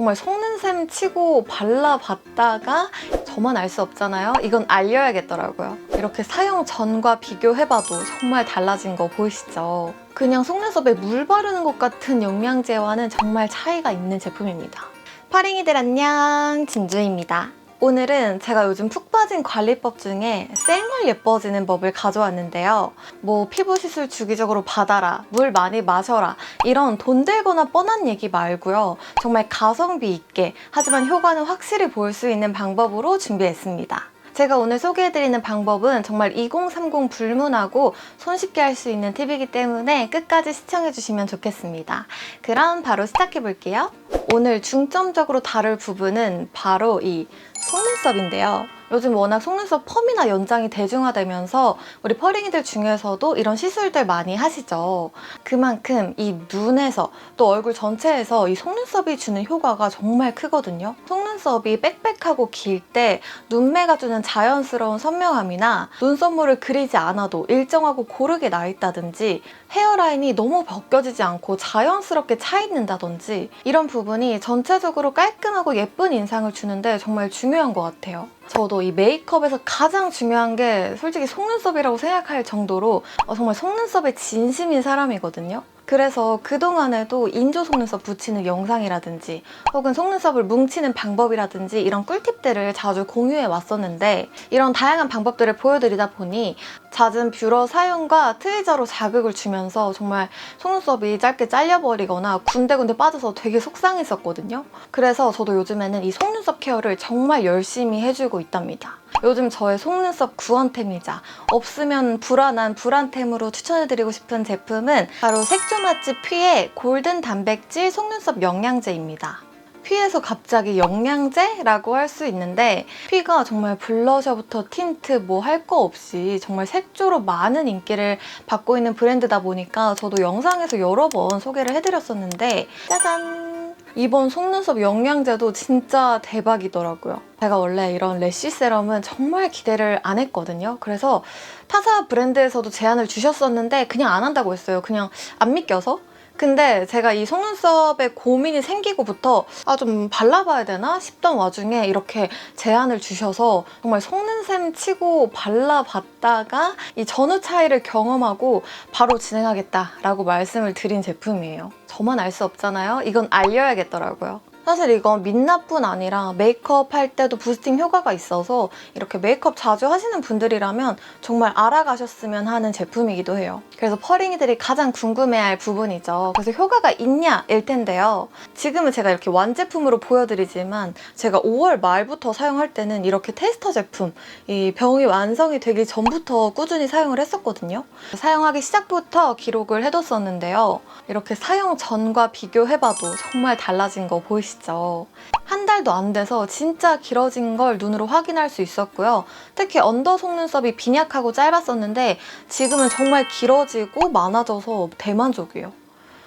정말 속는 셈 치고 발라봤다가 저만 알 수 없잖아요. 이건 알려야겠더라고요. 이렇게 사용 전과 비교해봐도 정말 달라진 거 보이시죠? 그냥 속눈썹에 물 바르는 것 같은 영양제와는 정말 차이가 있는 제품입니다. 파링이들 안녕 진주입니다. 오늘은 제가 요즘 푹 빠진 관리법 중에 생얼 예뻐지는 법을 가져왔는데요. 뭐 피부 시술 주기적으로 받아라, 물 많이 마셔라 이런 돈 들거나 뻔한 얘기 말고요. 정말 가성비 있게 하지만 효과는 확실히 볼 수 있는 방법으로 준비했습니다. 제가 오늘 소개해드리는 방법은 정말 2030 불문하고 손쉽게 할 수 있는 팁이기 때문에 끝까지 시청해주시면 좋겠습니다. 그럼 바로 시작해볼게요. 오늘 중점적으로 다룰 부분은 바로 이 속눈썹인데요. 요즘 워낙 속눈썹 펌이나 연장이 대중화되면서 우리 펄링이들 중에서도 이런 시술들 많이 하시죠. 그만큼 이 눈에서 또 얼굴 전체에서 이 속눈썹이 주는 효과가 정말 크거든요. 속눈썹이 빽빽하고 길 때 눈매가 주는 자연스러운 선명함이나 눈썹물을 그리지 않아도 일정하고 고르게 나 있다든지 헤어라인이 너무 벗겨지지 않고 자연스럽게 차 있는다든지 이런 부분이 전체적으로 깔끔하고 예쁜 인상을 주는데 정말 중요한 것 같아요. 저도 이 메이크업에서 가장 중요한 게 솔직히 속눈썹이라고 생각할 정도로 어, 정말 속눈썹에 진심인 사람이거든요. 그래서 그동안에도 인조 속눈썹 붙이는 영상이라든지 혹은 속눈썹을 뭉치는 방법이라든지 이런 꿀팁들을 자주 공유해 왔었는데 이런 다양한 방법들을 보여드리다 보니 잦은 뷰러 사용과 트위저로 자극을 주면서 정말 속눈썹이 짧게 잘려버리거나 군데군데 빠져서 되게 속상했었거든요. 그래서 저도 요즘에는 이 속눈썹 케어를 정말 열심히 해주고 있답니다. 요즘 저의 속눈썹 구원템이자 없으면 불안한 불안템으로 추천해드리고 싶은 제품은 바로 색조 맛집 퓨의 골든 단백질 속눈썹 영양제입니다. 퓨에서 갑자기 영양제라고 할 수 있는데 퓨가 정말 블러셔부터 틴트 뭐 할 거 없이 정말 색조로 많은 인기를 받고 있는 브랜드다 보니까 저도 영상에서 여러 번 소개를 해드렸었는데 짜잔! 이번 속눈썹 영양제도 진짜 대박이더라고요. 제가 원래 이런 래쉬 세럼은 정말 기대를 안 했거든요. 그래서 타사 브랜드에서도 제안을 주셨었는데 그냥 안 한다고 했어요. 그냥 안 믿겨서. 근데 제가 이 속눈썹에 고민이 생기고부터 아 좀 발라봐야 되나 싶던 와중에 이렇게 제안을 주셔서 정말 속눈샘 치고 발라봤다가 이 전후 차이를 경험하고 바로 진행하겠다라고 말씀을 드린 제품이에요. 저만 알 수 없잖아요. 이건 알려야겠더라고요. 사실 이건 민낯뿐 아니라 메이크업 할 때도 부스팅 효과가 있어서 이렇게 메이크업 자주 하시는 분들이라면 정말 알아가셨으면 하는 제품이기도 해요. 그래서 펄링이들이 가장 궁금해할 부분이죠. 그래서 효과가 있냐일 텐데요. 지금은 제가 이렇게 완제품으로 보여드리지만 제가 5월 말부터 사용할 때는 이렇게 테스터 제품, 이 병이 완성이 되기 전부터 꾸준히 사용을 했었거든요. 사용하기 시작부터 기록을 해뒀었는데요. 이렇게 사용 전과 비교해봐도 정말 달라진 거 보이 시죠? 한 달도 안 돼서 진짜 길어진 걸 눈으로 확인할 수 있었고요. 특히 언더 속눈썹이 빈약하고 짧았었는데 지금은 정말 길어지고 많아져서 대만족이에요.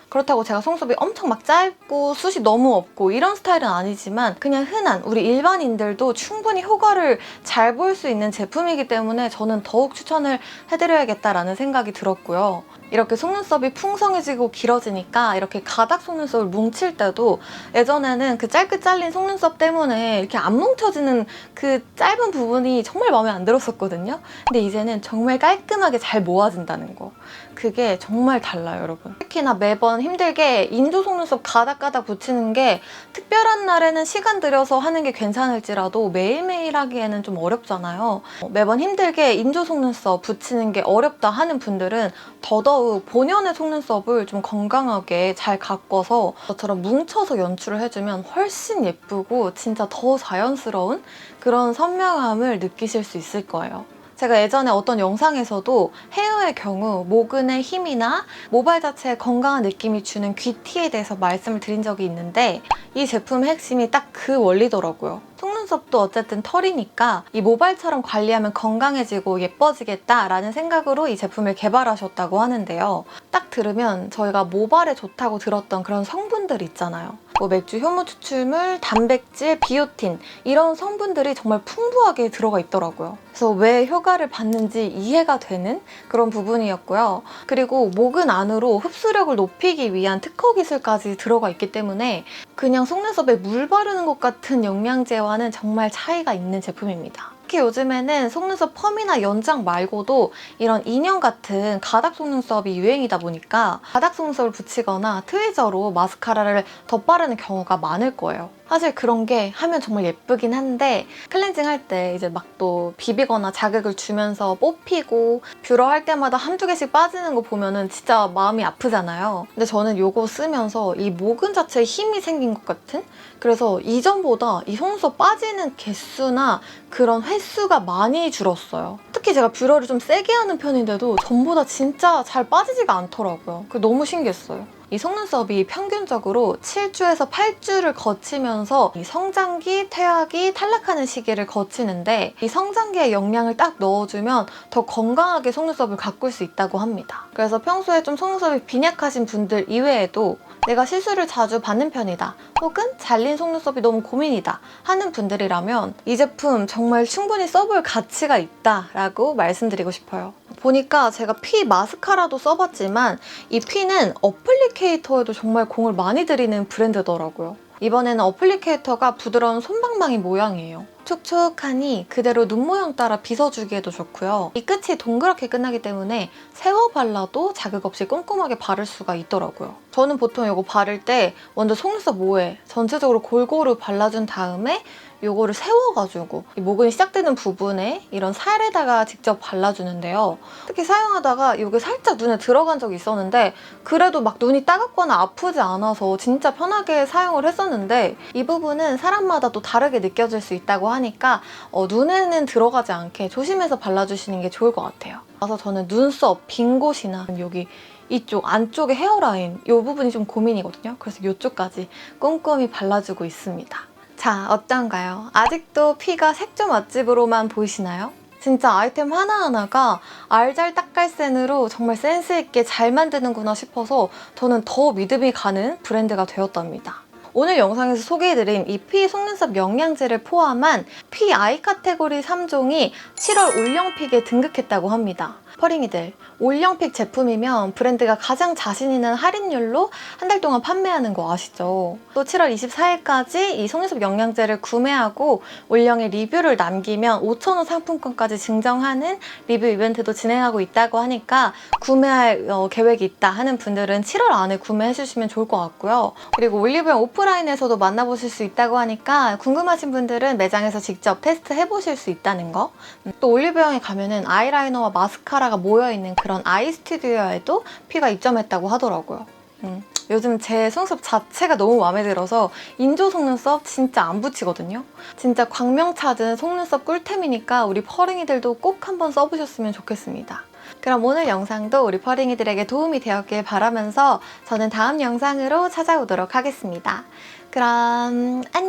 그렇다고 제가 속눈썹이 엄청 막 짧고 숱이 너무 없고 이런 스타일은 아니지만 그냥 흔한 우리 일반인들도 충분히 효과를 잘 볼 수 있는 제품이기 때문에 저는 더욱 추천을 해드려야겠다라는 생각이 들었고요. 이렇게 속눈썹이 풍성해지고 길어지니까 이렇게 가닥 속눈썹을 뭉칠 때도 예전에는 그 짧게 잘린 속눈썹 때문에 이렇게 안 뭉쳐지는 그 짧은 부분이 정말 마음에 안 들었었거든요. 근데 이제는 정말 깔끔하게 잘 모아진다는 거. 그게 정말 달라요, 여러분. 특히나 매번 힘들게 인조 속눈썹 가닥가닥 붙이는 게 특별한 날에는 시간 들여서 하는 게 괜찮을지라도 매일매일 하기에는 좀 어렵잖아요. 매번 힘들게 인조 속눈썹 붙이는 게 어렵다 하는 분들은 더더욱 본연의 속눈썹을 좀 건강하게 잘 가꿔서 저처럼 뭉쳐서 연출을 해주면 훨씬 예쁘고 진짜 더 자연스러운 그런 선명함을 느끼실 수 있을 거예요. 제가 예전에 어떤 영상에서도 헤어의 경우 모근의 힘이나 모발 자체의 건강한 느낌이 주는 귀티에 대해서 말씀을 드린 적이 있는데 이 제품의 핵심이 딱 그 원리더라고요. 속눈썹 속눈썹도 어쨌든 털이니까 이 모발처럼 관리하면 건강해지고 예뻐지겠다라는 생각으로 이 제품을 개발하셨다고 하는데요. 딱 들으면 저희가 모발에 좋다고 들었던 그런 성분들 있잖아요. 뭐 맥주 효모 추출물, 단백질, 비오틴 이런 성분들이 정말 풍부하게 들어가 있더라고요. 그래서 왜 효과를 받는지 이해가 되는 그런 부분이었고요. 그리고 목은 안으로 흡수력을 높이기 위한 특허 기술까지 들어가 있기 때문에 그냥 속눈썹에 물 바르는 것 같은 영양제와는 정말 차이가 있는 제품입니다. 특히 요즘에는 속눈썹 펌이나 연장 말고도 이런 인형 같은 가닥 속눈썹이 유행이다 보니까 가닥 속눈썹을 붙이거나 트위저로 마스카라를 덧바르는 경우가 많을 거예요. 사실 그런 게 하면 정말 예쁘긴 한데 클렌징 할 때 이제 막 또 비비거나 자극을 주면서 뽑히고 뷰러 할 때마다 한두 개씩 빠지는 거 보면은 진짜 마음이 아프잖아요. 근데 저는 이거 쓰면서 이 모근 자체에 힘이 생긴 것 같은? 그래서 이전보다 이 속눈썹 빠지는 개수나 그런 횟수가 많이 줄었어요. 특히 제가 뷰러를 좀 세게 하는 편인데도 전보다 진짜 잘 빠지지가 않더라고요. 그게 너무 신기했어요. 이 속눈썹이 평균적으로 7주에서 8주를 거치면서 이 성장기, 퇴화기, 탈락하는 시기를 거치는데 이 성장기에 영양을 딱 넣어주면 더 건강하게 속눈썹을 가꿀 수 있다고 합니다. 그래서 평소에 좀 속눈썹이 빈약하신 분들 이외에도 내가 시술을 자주 받는 편이다 혹은 잘린 속눈썹이 너무 고민이다 하는 분들이라면 이 제품 정말 충분히 써볼 가치가 있다 라고 말씀드리고 싶어요. 보니까 제가 피 마스카라도 써봤지만 이 피는 어플리케 이터에도 정말 공을 많이 들이는 브랜드더라고요. 이번에는 어플리케이터가 부드러운 솜방망이 모양이에요. 촉촉하니 그대로 눈 모양 따라 빗어주기에도 좋고요. 이 끝이 동그랗게 끝나기 때문에 세워 발라도 자극 없이 꼼꼼하게 바를 수가 있더라고요. 저는 보통 이거 바를 때 먼저 속눈썹 모에 전체적으로 골고루 발라준 다음에 요거를 세워가지고 이 모근이 시작되는 부분에 이런 살에다가 직접 발라주는데요. 특히 사용하다가 이게 살짝 눈에 들어간 적이 있었는데 그래도 막 눈이 따갑거나 아프지 않아서 진짜 편하게 사용을 했었는데 이 부분은 사람마다 또 다르게 느껴질 수 있다고 하니까 어, 눈에는 들어가지 않게 조심해서 발라주시는 게 좋을 것 같아요. 그래서 저는 눈썹 빈 곳이나 여기 이쪽 안쪽에 헤어라인 이 부분이 좀 고민이거든요. 그래서 이쪽까지 꼼꼼히 발라주고 있습니다. 자, 어떤가요? 아직도 피가 색조 맛집으로만 보이시나요? 진짜 아이템 하나하나가 알잘 딱갈센으로 정말 센스있게 잘 만드는구나 싶어서 저는 더 믿음이 가는 브랜드가 되었답니다. 오늘 영상에서 소개해드린 이 피 속눈썹 영양제를 포함한 피 아이 카테고리 3종이 7월 올영픽에 등극했다고 합니다. 퍼링이들, 올영픽 제품이면 브랜드가 가장 자신 있는 할인율로 한 달 동안 판매하는 거 아시죠? 또 7월 24일까지 이 속눈썹 영양제를 구매하고 올영의 리뷰를 남기면 5,000원 상품권까지 증정하는 리뷰 이벤트도 진행하고 있다고 하니까 구매할 어, 계획이 있다 하는 분들은 7월 안에 구매해 주시면 좋을 것 같고요. 그리고 올리브영 오프라인에서도 만나보실 수 있다고 하니까 궁금하신 분들은 매장에서 직접 테스트 해보실 수 있다는 거. 음, 또 올리브영에 가면은 아이라이너와 마스카라 가 모여있는 그런 아이 스튜디오에도 피가 입점했다고 하더라고요. 음, 요즘 제 속눈썹 자체가 너무 마음에 들어서 인조 속눈썹 진짜 안 붙이거든요. 진짜 광명 찾은 속눈썹 꿀템이니까 우리 퍼링이들도 꼭 한번 써보셨으면 좋겠습니다. 그럼 오늘 영상도 우리 퍼링이들에게 도움이 되었길 바라면서 저는 다음 영상으로 찾아오도록 하겠습니다. 그럼 안녕!